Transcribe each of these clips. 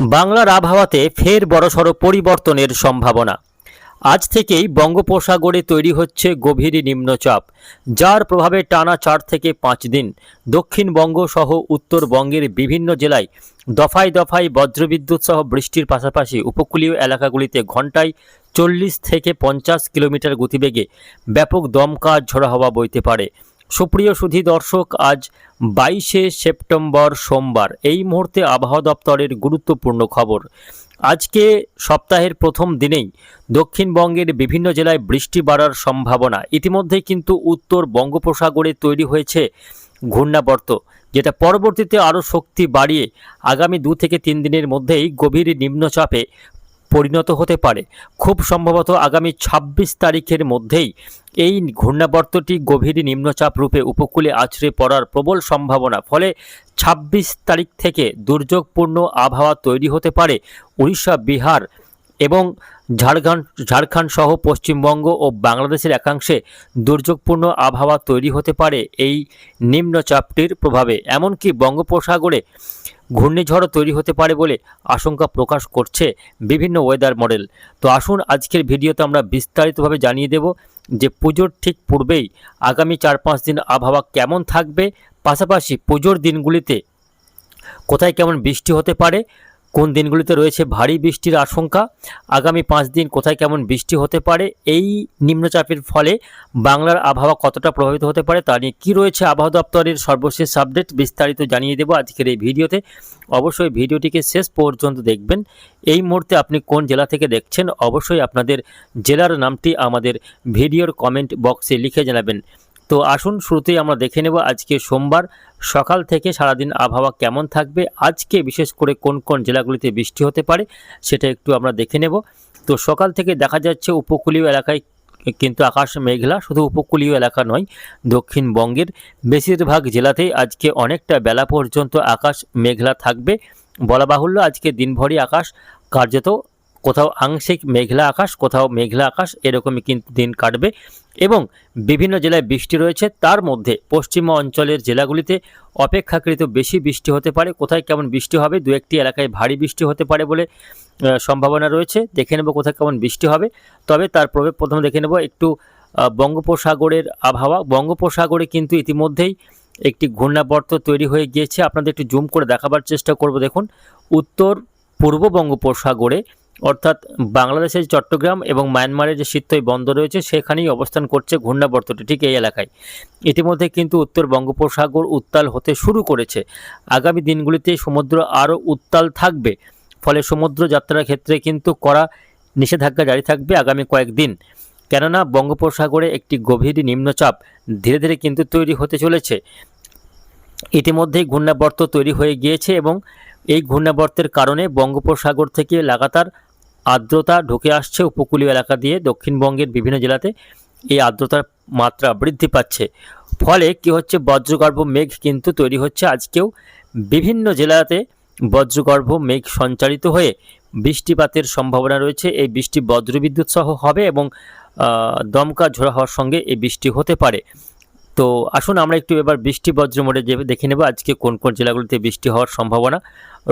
বাংলার আবহাওয়াতে ফের বড়সড় পরিবর্তনের সম্ভাবনা। আজ থেকেই বঙ্গোপসাগরে তৈরি হচ্ছে গভীর নিম্নচাপ, যার প্রভাবে টানা চার থেকে পাঁচ দিন দক্ষিণবঙ্গ সহ উত্তরবঙ্গের বিভিন্ন জেলায় দফায় দফায় বজ্রবিদ্যুৎ সহ বৃষ্টির পাশাপাশি উপকূলীয় এলাকাগুলিতে ঘন্টায় চল্লিশ থেকে পঞ্চাশ কিলোমিটার গতিবেগে ব্যাপক দমকা ঝোড়া হাওয়া বইতে পারে। সুপ্রিয় সুধী দর্শক, আজ বাইশে সেপ্টেম্বর সোমবার। এই মুহূর্তে আবহাওয়া দপ্তরের গুরুত্বপূর্ণ খবর। আজকে সপ্তাহের প্রথম দিনেই দক্ষিণবঙ্গের বিভিন্ন জেলায় বৃষ্টি বাড়ার সম্ভাবনা। ইতিমধ্যেই কিন্তু উত্তর বঙ্গোপসাগরে তৈরি হয়েছে ঘূর্ণাবর্ত, যেটা পরবর্তীতে আরও শক্তি বাড়িয়ে আগামী দু থেকে তিন দিনের মধ্যেই গভীর নিম্নচাপে পরিণত হতে পারে। খুব সম্ভবত আগামী ২৬ তারিখের মধ্যেই এই ঘূর্ণাবর্তটি গভীর নিম্নচাপ রূপে উপকূলে আছড়ে পড়ার প্রবল সম্ভাবনা। ফলে ২৬ তারিখ থেকে দুর্যোগপূর্ণ আবহাওয়া তৈরি হতে পারে উড়িষ্যা, বিহার এবং ঝাড়খণ্ড ঝাড়খণ্ড সহ পশ্চিমবঙ্গ ও বাংলাদেশের একাংশে দুর্যোগপূর্ণ আবহাওয়া তৈরি হতে পারে এই নিম্নচাপটির প্রভাবে। এমনকি বঙ্গোপসাগরে ঘূর্ণিঝড়ও তৈরি হতে পারে বলে আশঙ্কা প্রকাশ করছে বিভিন্ন ওয়েদার মডেল। তো আসুন আজকের ভিডিওতে আমরা বিস্তারিতভাবে জানিয়ে দেব যে পুজোর ঠিক পূর্বেই আগামী চার পাঁচ দিন আবহাওয়া কেমন থাকবে, পাশাপাশি পুজোর দিনগুলিতে কোথায় কেমন বৃষ্টি হতে পারে কোন দিনগুলিতে রয়েছে ভারী বৃষ্টির আশঙ্কা? আগামী পাঁচ দিন কোথায় কেমন বৃষ্টি হতে পারে? এই নিম্নচাপের ফলে বাংলার আবহাওয়া কতটা প্রভাবিত হতে পারে তা নিয়ে কী রয়েছে আবহাওয়া দপ্তরের সর্বশেষ আপডেট বিস্তারিত জানিয়ে দেবো আজকের এই ভিডিওতে। অবশ্যই ভিডিওটিকে শেষ পর্যন্ত দেখবেন। এই মুহূর্তে আপনি কোন জেলা থেকে দেখছেন, অবশ্যই আপনাদের জেলার নামটি আমাদের ভিডিওর কমেন্ট বক্সে লিখে জানাবেন। তো আসুন শুরুতেই আমরা দেখে নেব আজকে সোমবার, সকাল থেকে সারাদিন আবহাওয়া কেমন থাকবে, আজকে বিশেষ করে কোন কোন জেলাগুলিতে বৃষ্টি হতে পারে সেটা একটু আমরা দেখে নেব। তো সকাল থেকে দেখা যাচ্ছে উপকূলীয় এলাকায় কিন্তু আকাশ মেঘলা, শুধু উপকূলীয় এলাকা নয় দক্ষিণবঙ্গের বেশিরভাগ জেলাতেই আজকে অনেকটা বেলা পর্যন্ত আকাশ মেঘলা থাকবে। বলা বাহুল্য আজকে দিনভরই আকাশ কার্যত কোথাও আংশিক মেঘলা আকাশ, কোথাও মেঘলা আকাশ, এরকমই কিন্তু দিন কাটবে। এবং বিভিন্ন জেলায় বৃষ্টি রয়েছে, তার মধ্যে পশ্চিমা অঞ্চলের জেলাগুলিতে অপেক্ষাকৃত বেশি বৃষ্টি হতে পারে। কোথায় কেমন বৃষ্টি হবে? দু একটি এলাকায় ভারী বৃষ্টি হতে পারে বলে সম্ভাবনা রয়েছে। দেখে নেব কোথায় কেমন বৃষ্টি হবে। তবে তার প্রভাব প্রথমে দেখে নেব একটু বঙ্গোপসাগরের আবহাওয়া। বঙ্গোপসাগরে কিন্তু ইতিমধ্যেই একটি ঘূর্ণাবর্ত তৈরি হয়ে গিয়েছে। আপনাদের একটু জুম করে দেখাবার চেষ্টা করব। দেখুন উত্তর পূর্ব বঙ্গোপসাগরে অর্থাৎ বাংলাদেশের চট্টগ্রাম এবং মায়ানমারের যে শীতই বন্দর রয়েছে, সেখানেই অবস্থান করছে ঘূর্ণাবর্তটি ঠিক এই এলাকায়। ইতিমধ্যে কিন্তু উত্তর বঙ্গোপসাগর উত্তাল হতে শুরু করেছে। আগামী দিনগুলিতে সমুদ্র আরও উত্তাল থাকবে, ফলে সমুদ্র যাত্রার ক্ষেত্রে কিন্তু করা নিষেধাজ্ঞা জারি থাকবে আগামী কয়েকদিন কেননা বঙ্গোপসাগরে একটি গভীর নিম্নচাপ ধীরে ধীরে কিন্তু তৈরি হতে চলেছে। ইতিমধ্যেই ঘূর্ণাবর্ত তৈরি হয়ে গিয়েছে এবং এই ঘূর্ণাবর্তের কারণে বঙ্গোপসাগর থেকে লাগাতার আর্দ্রতা ঢুকে আসছে উপকূলীয় এলাকা দিয়ে, দক্ষিণবঙ্গের বিভিন্ন জেলাতে এই আর্দ্রতার মাত্রা বৃদ্ধি পাচ্ছে। ফলে কি হচ্ছে? বজ্রগর্ভ মেঘ কিন্তু তৈরি হচ্ছে। আজকেও বিভিন্ন জেলাতে বজ্রগর্ভ মেঘ সঞ্চারিত হয়ে বৃষ্টিপাতের সম্ভাবনা রয়েছে। এই বৃষ্টি বজ্রবিদ্যুৎ সহ হবে এবং দমকা ঝোড়া হওয়ার সঙ্গে এই বৃষ্টি হতে পারে। তো আসুন আমরা একটু এবার বৃষ্টি বজ্র মোড়ে যে দেখে নেব আজকে কোন কোন জেলাগুলিতে বৃষ্টি হওয়ার সম্ভাবনা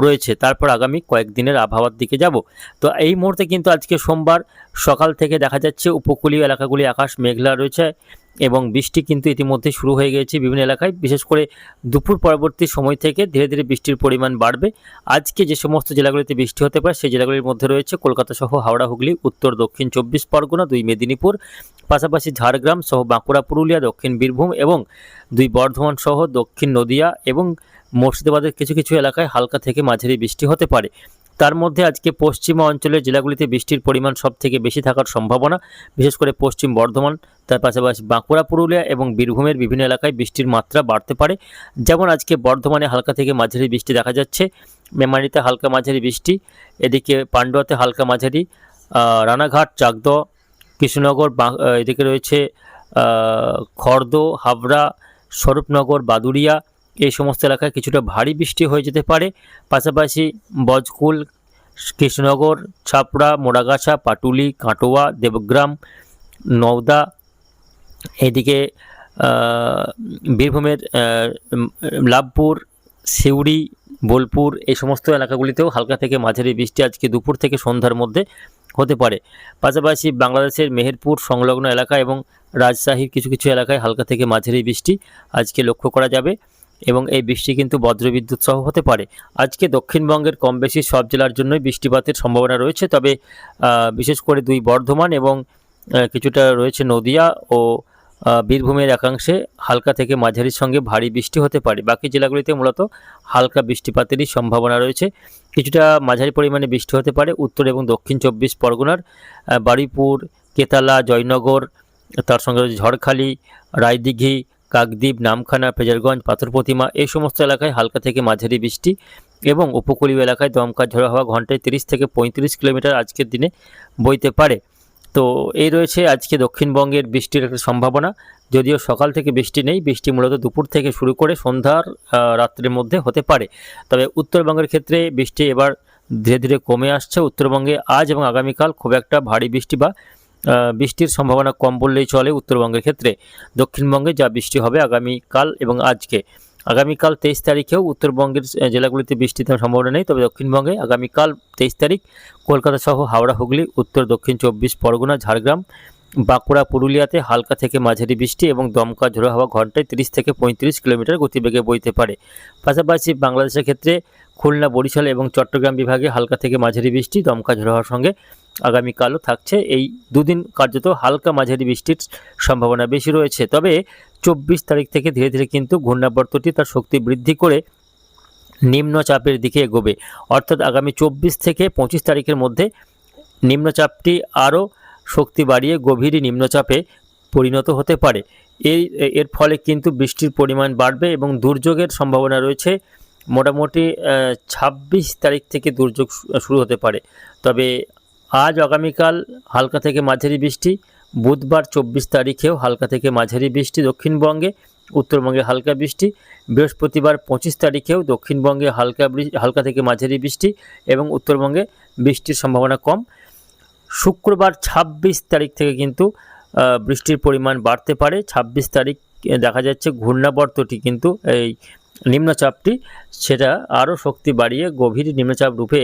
রয়েছে। তারপর আগামী কয়েকদিনের আবহাওয়ার দিকে যাব। তো এই মুহূর্তে কিন্তু আজকে সোমবার সকাল থেকে দেখা যাচ্ছে উপকূলীয় এলাকাগুলি আকাশ মেঘলা রয়েছে। এবং বৃষ্টি কিন্তু ইতিমধ্যে শুরু হয়ে গিয়েছে বিভিন্ন এলাকায়। বিশেষ করে দুপুর পরবর্তী সময় থেকে ধীরে ধীরে বৃষ্টির পরিমাণ বাড়বে। আজকে যে সমস্ত জেলাগুলিতে বৃষ্টি হতে পারে, সেই জেলাগুলির মধ্যে রয়েছে কলকাতা সহ হাওড়া, হুগলি, উত্তর, দক্ষিণ চব্বিশ পরগনা, দুই মেদিনীপুর, পাশাপাশি ঝাড়গ্রাম সহ বাঁকুড়া, পুরুলিয়া, দক্ষিণ বীরভূম এবং দুই বর্ধমান সহ দক্ষিণ নদিয়া এবং মুর্শিদাবাদের কিছু কিছু এলাকায় হালকা থেকে মাঝারি বৃষ্টি হতে পারে। তার মধ্যে আজকে পশ্চিমা অঞ্চলের জেলাগুলিতে বৃষ্টির পরিমাণ সব থেকে বেশি থাকার সম্ভাবনা। বিশেষ করে পশ্চিম বর্ধমান, তার পাশাপাশি বাঁকুড়া, পুরুলিয়া এবং বীরভূমের বিভিন্ন এলাকায় বৃষ্টির মাত্রা বাড়তে পারে। যেমন আজকে বর্ধমানে হালকা থেকে মাঝারি বৃষ্টি দেখা যাচ্ছে। মেমারিতে হালকা মাঝারি বৃষ্টি, এদিকে পান্ডুয়াতে হালকা মাঝারি রানাঘাট চাকদ কৃষ্ণনগর এদিকে রয়েছে খর্দ, হাবড়া, স্বরূপনগর, বাদুড়িয়া এই সমস্ত এলাকায় কিছুটা ভারী বৃষ্টি হয়ে যেতে পারে। পাশাপাশি বজকুল, কৃষ্ণনগর, ছাপড়া, মোড়াগাছা, পাটুলি, কাটোয়া, দেবগ্রাম, নওদা, এদিকে বীরভূমের লাভপুর, সিউড়ি, বোলপুর এই সমস্ত এলাকাগুলিতেও হালকা থেকে মাঝারি বৃষ্টি আজকে দুপুর থেকে সন্ধ্যার মধ্যে হতে পারে। পাশাপাশি বাংলাদেশের মেহেরপুর সংলগ্ন এলাকা এবং রাজশাহীর কিছু কিছু এলাকায় হালকা থেকে মাঝারি বৃষ্টি আজকে লক্ষ্য করা যাবে। এবং এই বৃষ্টি কিন্তু বজ্রবিদ্যুৎ সহ হতে পারে। আজকে দক্ষিণবঙ্গের কম বেশি সব জেলার জন্যই বৃষ্টিপাতের সম্ভাবনা রয়েছে, তবে বিশেষ করে দুই বর্ধমান এবং কিছুটা রয়েছে নদিয়া ও বীরভূমের একাংশে হালকা থেকে মাঝারির সঙ্গে ভারী বৃষ্টি হতে পারে। বাকি জেলাগুলিতে মূলত হালকা বৃষ্টিপাতেরই সম্ভাবনা রয়েছে। কিছুটা মাঝারি পরিমাণে বৃষ্টি হতে পারে উত্তর এবং দক্ষিণ চব্বিশ পরগনার বারুইপুর, কেতালা, জয়নগর, তার সঙ্গে রয়েছে ঝড়খালি, রায়দিঘি কাকদ্বীপ, নামখানা, ফেজারগঞ্জ পাথর প্রতিমা এই সমস্ত এলাকায় হালকা থেকে মাঝারি বৃষ্টি এবং উপকূলীয় এলাকায় দমকা ঝড়ো হওয়া ঘন্টায় তিরিশ থেকে পঁয়ত্রিশ কিলোমিটার আজকের দিনে বইতে পারে। তো এই রয়েছে আজকে দক্ষিণবঙ্গের বৃষ্টির একটা সম্ভাবনা। যদিও সকাল থেকে বৃষ্টি নেই, বৃষ্টি মূলত দুপুর থেকে শুরু করে সন্ধ্যার রাত্রের মধ্যে হতে পারে। তবে উত্তরবঙ্গের ক্ষেত্রে বৃষ্টি এবার ধীরে ধীরে কমে আসছে। উত্তরবঙ্গে আজ এবং আগামীকাল খুব একটা ভারী বৃষ্টি বা বৃষ্টির সম্ভাবনা কম বললেই চলে উত্তরবঙ্গের ক্ষেত্রে। দক্ষিণবঙ্গে যা বৃষ্টি হবে আগামীকাল এবং আজকে। আগামীকাল তেইশ তারিখেও উত্তরবঙ্গের জেলাগুলিতে বৃষ্টির সম্ভাবনা নেই, তবে দক্ষিণবঙ্গে আগামীকাল তেইশ তারিখ কলকাতা সহ হাওড়া, হুগলি, উত্তর, দক্ষিণ চব্বিশ, পরগনা, ঝাড়গ্রাম, বাঁকুড়া, পুরুলিয়াতে হালকা থেকে মাঝারি বৃষ্টি এবং দমকা ঝোড়ো হাওয়া ঘন্টায় তিরিশ থেকে পঁয়ত্রিশ কিলোমিটার গতিবেগে বইতে পারে। পাশাপাশি বাংলাদেশের ক্ষেত্রে খুলনা, বরিশাল এবং চট্টগ্রাম বিভাগে হালকা থেকে মাঝারি বৃষ্টি, দমকা ঝোড়ো হওয়ার সঙ্গে আগামীকালও থাকছে। এই দুদিন কার্যত হালকা মাঝারি বৃষ্টির সম্ভাবনা বেশি রয়েছে। তবে চব্বিশ তারিখ থেকে ধীরে ধীরে কিন্তু ঘূর্ণাবর্তটি তার শক্তি বৃদ্ধি করে নিম্নচাপের দিকে এগোবে। অর্থাৎ আগামী চব্বিশ থেকে পঁচিশ তারিখের মধ্যে নিম্নচাপটি আরও শক্তি বাড়িয়ে গভীর নিম্নচাপে পরিণত হতে পারে। এই, এর ফলে কিন্তু বৃষ্টির পরিমাণ বাড়বে এবং দুর্যোগের সম্ভাবনা রয়েছে। মোটামুটি ছাব্বিশ তারিখ থেকে দুর্যোগ শুরু হতে পারে। তবে আজ আগামীকাল হালকা থেকে মাঝারি বৃষ্টি, বুধবার চব্বিশ তারিখেও হালকা থেকে মাঝারি বৃষ্টি, দক্ষিণবঙ্গে, উত্তরবঙ্গে হালকা বৃষ্টি, বৃহস্পতিবার পঁচিশ তারিখেও দক্ষিণবঙ্গে হালকা হালকা থেকে মাঝারি বৃষ্টি এবং উত্তরবঙ্গে বৃষ্টির সম্ভাবনা কম। শুক্রবার ছাব্বিশ তারিখ থেকে কিন্তু বৃষ্টির পরিমাণ বাড়তে পারে। ছাব্বিশ তারিখ দেখা যাচ্ছে ঘূর্ণাবর্তটি কিন্তু এই নিম্নচাপটি, সেটা আরও শক্তি বাড়িয়ে গভীর নিম্নচাপ রূপে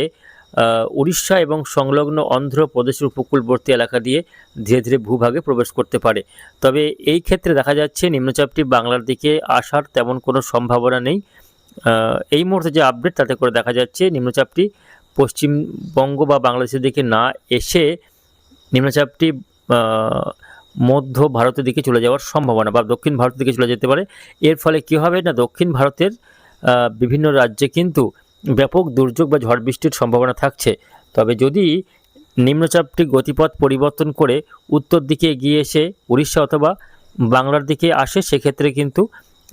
উড়িষ্যা এবং সংলগ্ন অন্ধ্রপ্রদেশের উপকূলবর্তী এলাকা দিয়ে ধীরে ধীরে ভূভাগে প্রবেশ করতে পারে। তবে এই ক্ষেত্রে দেখা যাচ্ছে, নিম্নচাপটি বাংলার দিকে আসার তেমন কোনো সম্ভাবনা নেই। এই মুহূর্তে যে আপডেট তাতে করে দেখা যাচ্ছে নিম্নচাপটি পশ্চিমবঙ্গ বা বাংলাদেশের দিকে না এসে নিম্নচাপটি মধ্য ভারতের দিকে চলে যাওয়ার সম্ভাবনা বা দক্ষিণ ভারতের দিকে চলে যেতে পারে। এর ফলে কী হবে না, দক্ষিণ ভারতের বিভিন্ন রাজ্যে কিন্তু ব্যাপক দুর্যোগ বা ঝড় বৃষ্টির সম্ভাবনা থাকছে। তবে যদি নিম্নচাপটি গতিপথ পরিবর্তন করে উত্তর দিকে এগিয়ে এসে উড়িষ্যা অথবা বাংলার দিকে আসে, সেক্ষেত্রে কিন্তু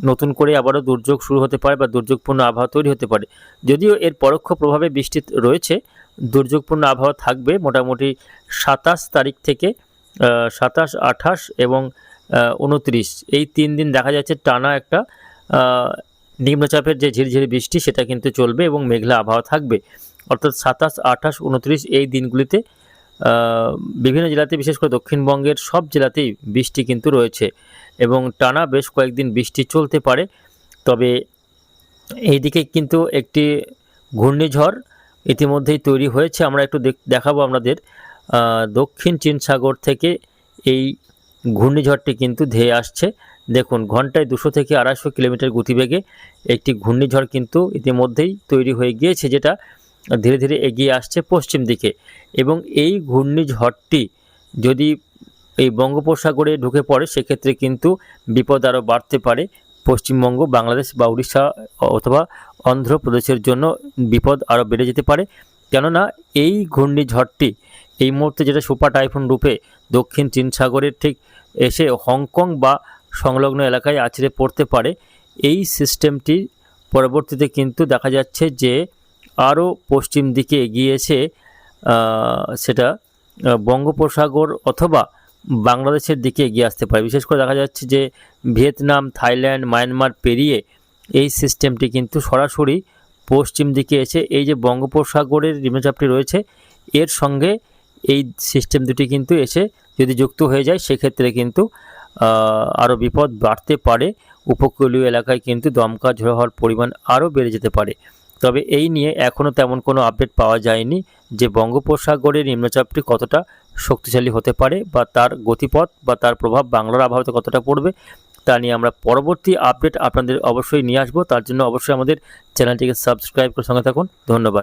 নতুন করে আবারও দুর্যোগ শুরু হতে পারে বা দুর্যোগপূর্ণ আবহাওয়া তৈরি হতে পারে। যদিও এর পরোক্ষ প্রভাবে বৃষ্টি রয়েছে, দুর্যোগপূর্ণ আবহাওয়া থাকবে মোটামুটি সাতাশ তারিখ থেকে সাতাশ, আঠাশ এবং উনত্রিশ এই তিন দিন দেখা যাচ্ছে টানা একটা নিম্নচাপের যে ঝিরঝিরি বৃষ্টি, সেটা কিন্তু চলবে এবং মেঘলা আবহাওয়া থাকবে। অর্থাৎ সাতাশ, আঠাশ, উনত্রিশ এই দিনগুলিতে বিভিন্ন জেলাতে, বিশেষ করে দক্ষিণবঙ্গের সব জেলাতেই বৃষ্টি কিন্তু রয়েছে এবং টানা বেশ কয়েকদিন বৃষ্টি চলতে পারে। তবে এইদিকে কিন্তু একটি ঘূর্ণিঝড় ইতিমধ্যেই তৈরি হয়েছে। আমরা একটু দেখ- দেখাবো আপনাদের। দক্ষিণ চীন সাগর থেকে এই ঘূর্ণিঝড়টি কিন্তু ধেয়ে আসছে। দেখুন, ঘন্টায় দুশো থেকে আড়াইশো কিলোমিটার গতিবেগে একটি ঘূর্ণিঝড় কিন্তু ইতিমধ্যেই তৈরি হয়ে গিয়েছে, যেটা ধীরে ধীরে এগিয়ে আসছে পশ্চিম দিকে। এবং এই ঘূর্ণিঝড়টি যদি এই বঙ্গোপসাগরে ঢুকে পড়ে, সেক্ষেত্রে কিন্তু বিপদ আরও বাড়তে পারে। পশ্চিমবঙ্গ, বাংলাদেশ বা উড়িষ্যা অথবা অন্ধ্রপ্রদেশের জন্য বিপদ আরও বেড়ে যেতে পারে। কেননা এই ঘূর্ণিঝড়টি এই মুহূর্তে যেটা সুপার টাইফুন রূপে দক্ষিণ চীন সাগরের ঠিক এসে হংকং বা সংলগ্ন এলাকায় আছড়ে পড়তে পারে। এই সিস্টেমটি পরবর্তীতে কিন্তু দেখা যাচ্ছে যে আরও পশ্চিম দিকে এগিয়ে এসে সেটা বঙ্গোপসাগর অথবা বাংলাদেশের দিকে এগিয়ে আসতে পারে। বিশেষ করে দেখা যাচ্ছে যে ভিয়েতনাম, থাইল্যান্ড, মায়ানমার পেরিয়ে এই সিস্টেমটি কিন্তু সরাসরি পশ্চিম দিকে এসে এই যে বঙ্গোপসাগরের নিম্নচাপটি রয়েছে, এর সঙ্গে এই সিস্টেম দুটি কিন্তু এসে যদি যুক্ত হয়ে যায়, সেক্ষেত্রে কিন্তু আরও বিপদ বাড়তে পারে। উপকূলীয় এলাকায় কিন্তু দমকা ঝোড়ো হওয়ার পরিমাণ আরও বেড়ে যেতে পারে। তবে এই নিয়ে এখনও তেমন কোনো আপডেট পাওয়া যায়নি যে বঙ্গোপসাগরের নিম্নচাপটি কতটা শক্তিশালী হতে পারে বা তার গতিপথ বা তার প্রভাব বাংলার আবহাওয়াতে কতটা পড়বে তা নিয়ে আমরা পরবর্তী আপডেট আপনাদের অবশ্যই নিয়ে আসব। তার জন্য অবশ্যই আমাদের চ্যানেলটিকে সাবস্ক্রাইব করে সঙ্গে থাকুন। ধন্যবাদ।